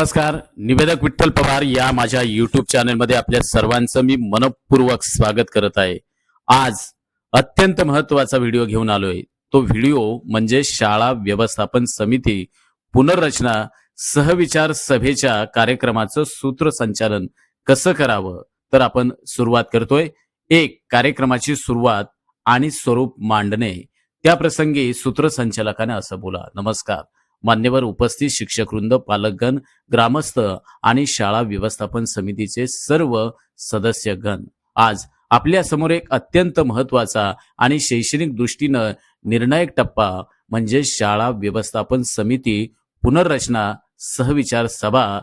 नमस्कार. निवेदक विठ्ठल पवार या माझ्या युट्यूब चॅनलमध्ये आपल्या सर्वांचं मी मनपूर्वक स्वागत करत आहे. आज अत्यंत महत्त्वाचा व्हिडिओ घेऊन आलोय. तो व्हिडिओ म्हणजे शाळा व्यवस्थापन समिती पुनर्रचना सहविचार सभेच्या कार्यक्रमाचं सूत्रसंचालन कसं करावं? तर आपण सुरुवात करतोय. एक कार्यक्रमाची सुरुवात आणि स्वरूप मांडणे. त्या प्रसंगी सूत्रसंचालकाने असं बोला. नमस्कार. मान्यवर उपस्थित शिक्षकवृंद पालकगण ग्रामस्थ आणि शाळा व्यवस्थापन समितीचे सर्व सदस्यगण. आज आपल्यासमोर एक अत्यंत महत्त्वाचा आणि शैक्षणिक दृष्टीनं निर्णायक टप्पा म्हणजे शाळा व्यवस्थापन समिती पुनर्रचना सहविचार सभा.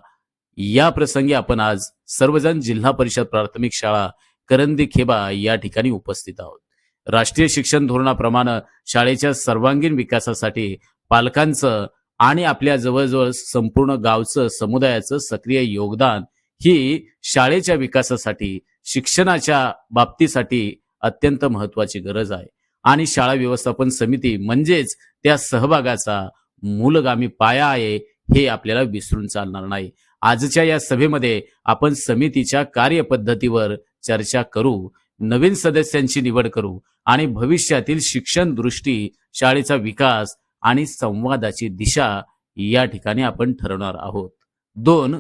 या प्रसंगी आपण आज सर्वजण जिल्हा परिषद प्राथमिक शाळा करंदी खेबा या ठिकाणी उपस्थित आहोत. राष्ट्रीय शिक्षण धोरणाप्रमाणे शाळेच्या सर्वांगीण विकासासाठी पालकांचं आणि आपल्या जवळजवळ संपूर्ण गावचं समुदायाचं सक्रिय योगदान ही शाळेच्या विकासासाठी शिक्षणाच्या बाबतीसाठी अत्यंत महत्वाची गरज आहे. आणि शाळा व्यवस्थापन समिती म्हणजेच त्या सहभागाचा मूलगामी पाया आहे हे आपल्याला विसरून चालणार नाही. आजच्या या सभेमध्ये आपण समितीच्या कार्यपद्धतीवर चर्चा करू नवीन सदस्यांची निवड करू आणि भविष्यातील शिक्षण दृष्टी शाळेचा विकास आणि संवादाची दिशा या ठिकाणी आपण ठरवणार आहोत. दोन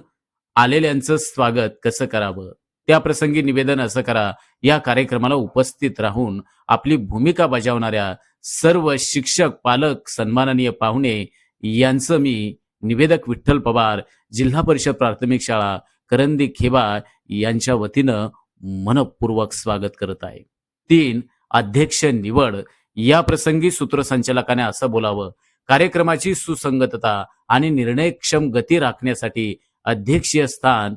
आलेल्यांचं स्वागत कसं करावं? त्या प्रसंगी निवेदन असं करा. या कार्यक्रमाला उपस्थित राहून आपली भूमिका बजावणाऱ्या सर्व शिक्षक पालक सन्माननीय पाहुणे यांचं मी निवेदक विठ्ठल पवार जिल्हा परिषद प्राथमिक शाळा करंदी खेबा यांच्या वतीनं मनपूर्वक स्वागत करत आहे. तीन अध्यक्ष निवड या प्रसंगी सूत्रसंचालकाने असं बोलावं. कार्यक्रमाची सुसंगतता आणि निर्णयक्षम गती राखण्यासाठी अध्यक्षीय स्थान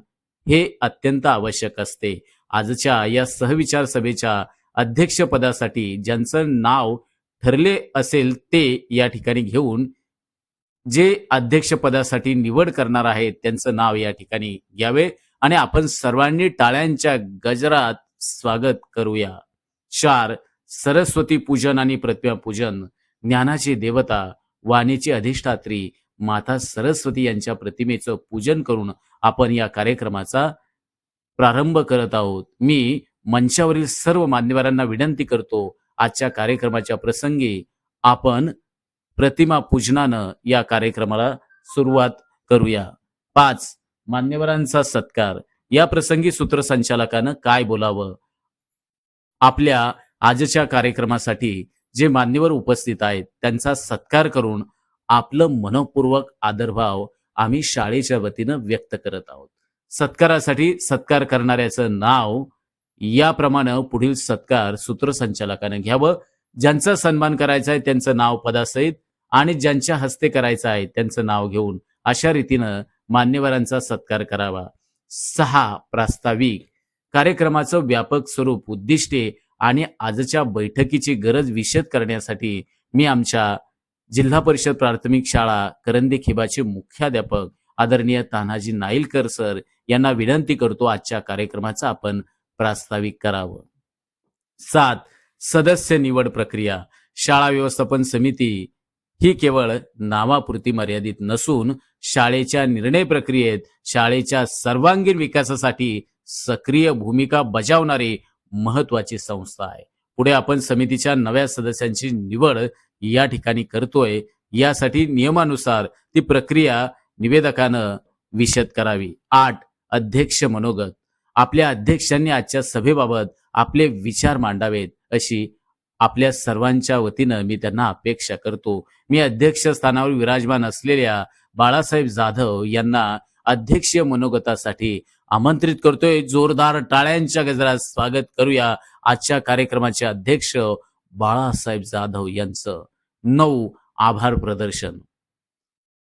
हे अत्यंत आवश्यक असते. आजच्या या सहविचार सभेच्या अध्यक्षपदासाठी ज्यांचं नाव ठरले असेल ते या ठिकाणी घेऊन जे अध्यक्षपदासाठी निवड करणार आहेत त्यांचं नाव या ठिकाणी घ्यावे आणि आपण सर्वांनी टाळ्यांच्या गजरात स्वागत करूया. चार सरस्वती पूजन आणि प्रतिमा पूजन ज्ञानाची देवता वाणीची अधिष्ठात्री माता सरस्वती यांच्या प्रतिमेचं पूजन करून आपण या कार्यक्रमाचा प्रारंभ करत आहोत. मी मंचावरील सर्व मान्यवरांना विनंती करतो आजच्या कार्यक्रमाच्या प्रसंगी आपण प्रतिमा पूजनानं या कार्यक्रमाला सुरुवात करूया. पाच मान्यवरांचा सत्कार. या प्रसंगी सूत्रसंचालकानं काय बोलावं? आपल्या आजच्या कार्यक्रमासाठी जे मान्यवर उपस्थित आहेत त्यांचा सत्कार करून आपलं मनपूर्वक आदरभाव आम्ही शाळेच्या वतीनं व्यक्त करत आहोत. सत्कारासाठी सत्कार करणाऱ्याचं नाव याप्रमाणे पुढील सत्कार सूत्रसंचालकाने घ्यावं. ज्यांचा सन्मान करायचा आहे त्यांचं नाव पदासहित आणि ज्यांच्या हस्ते करायचं आहे त्यांचं नाव घेऊन अशा रीतीनं मान्यवरांचा सत्कार करावा. सहा प्रास्ताविक कार्यक्रमाचं व्यापक स्वरूप उद्दिष्टे आणि आजच्या बैठकीची गरज विशद करण्यासाठी मी आमच्या जिल्हा परिषद प्राथमिक शाळा करंदी खिबाचे मुख्याध्यापक आदरणीय तानाजी नाईलकर सर यांना विनंती करतो आजच्या कार्यक्रमाचं आपण प्रास्ताविक करावं. सात सदस्य निवड प्रक्रिया. शाळा व्यवस्थापन समिती ही केवळ नावापुरती मर्यादित नसून शाळेच्या निर्णय प्रक्रियेत शाळेच्या सर्वांगीण विकासासाठी सक्रिय भूमिका बजावणारी महत्वाची संस्था आहे. पुढे आपण समितीच्या नव्या सदस्यांची निवड या ठिकाणी करतोय. यासाठी नियमानुसार ती प्रक्रिया निवेदकानं विशद करावी. आठ अध्यक्ष मनोगत. आपल्या अध्यक्षांनी आजच्या सभेबाबत आपले विचार मांडावेत अशी आपल्या सर्वांच्या वतीनं मी त्यांना अपेक्षा करतो. मी अध्यक्ष स्थानावर विराजमान असलेल्या बाळासाहेब जाधव यांना अध्यक्षीय मनोगतासाठी आमंत्रित करतोय. जोरदार टाळ्यांच्या गजरात स्वागत करूया आजच्या कार्यक्रमाचे अध्यक्ष बाळासाहेब जाधव यांचं. नऊ आभार प्रदर्शन.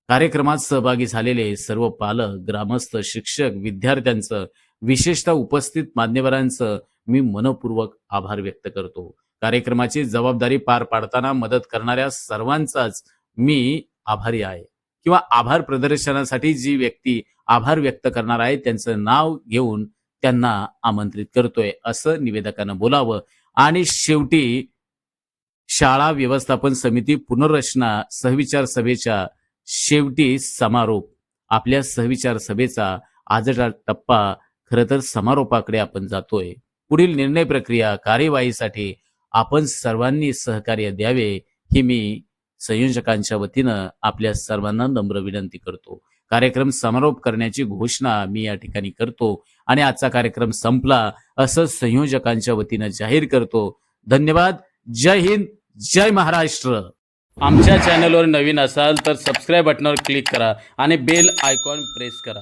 कार्यक्रमात सहभागी झालेले सर्व पालक ग्रामस्थ शिक्षक विद्यार्थ्यांचं विशेषतः उपस्थित मान्यवरांचं मी मनपूर्वक आभार व्यक्त करतो. कार्यक्रमाची जबाबदारी पार पाडताना मदत करणाऱ्या सर्वांचाच मी आभारी आहे. किंवा आभार प्रदर्शनासाठी जी व्यक्ती आभार व्यक्त करणार आहे त्यांचं नाव घेऊन त्यांना आमंत्रित करतोय असं निवेदकानं बोलावं. आणि शेवटी शाळा व्यवस्थापन समिती पुनर्रचना सहविचार सभेच्या शेवटी समारोप. आपल्या सहविचार सभेचा आजचा टप्पा खरं तर समारोपाकडे आपण जातोय. पुढील निर्णय प्रक्रिया कार्यवाहीसाठी आपण सर्वांनी सहकार्य द्यावे ही मी संयोजकांच्या वतीनं आपल्या सर्वांना नम्र विनंती करतो. कार्यक्रम समारोप करण्याची घोषणा मी या ठिकाणी करतो आणि आजचा कार्यक्रम संपला असं संयोजकांच्या वतीनं जाहीर करतो. धन्यवाद. जय हिंद. जय महाराष्ट्र. आमच्या चॅनलवर नवीन असाल तर सबस्क्राईब बटनावर क्लिक करा आणि बेल आयकॉन प्रेस करा.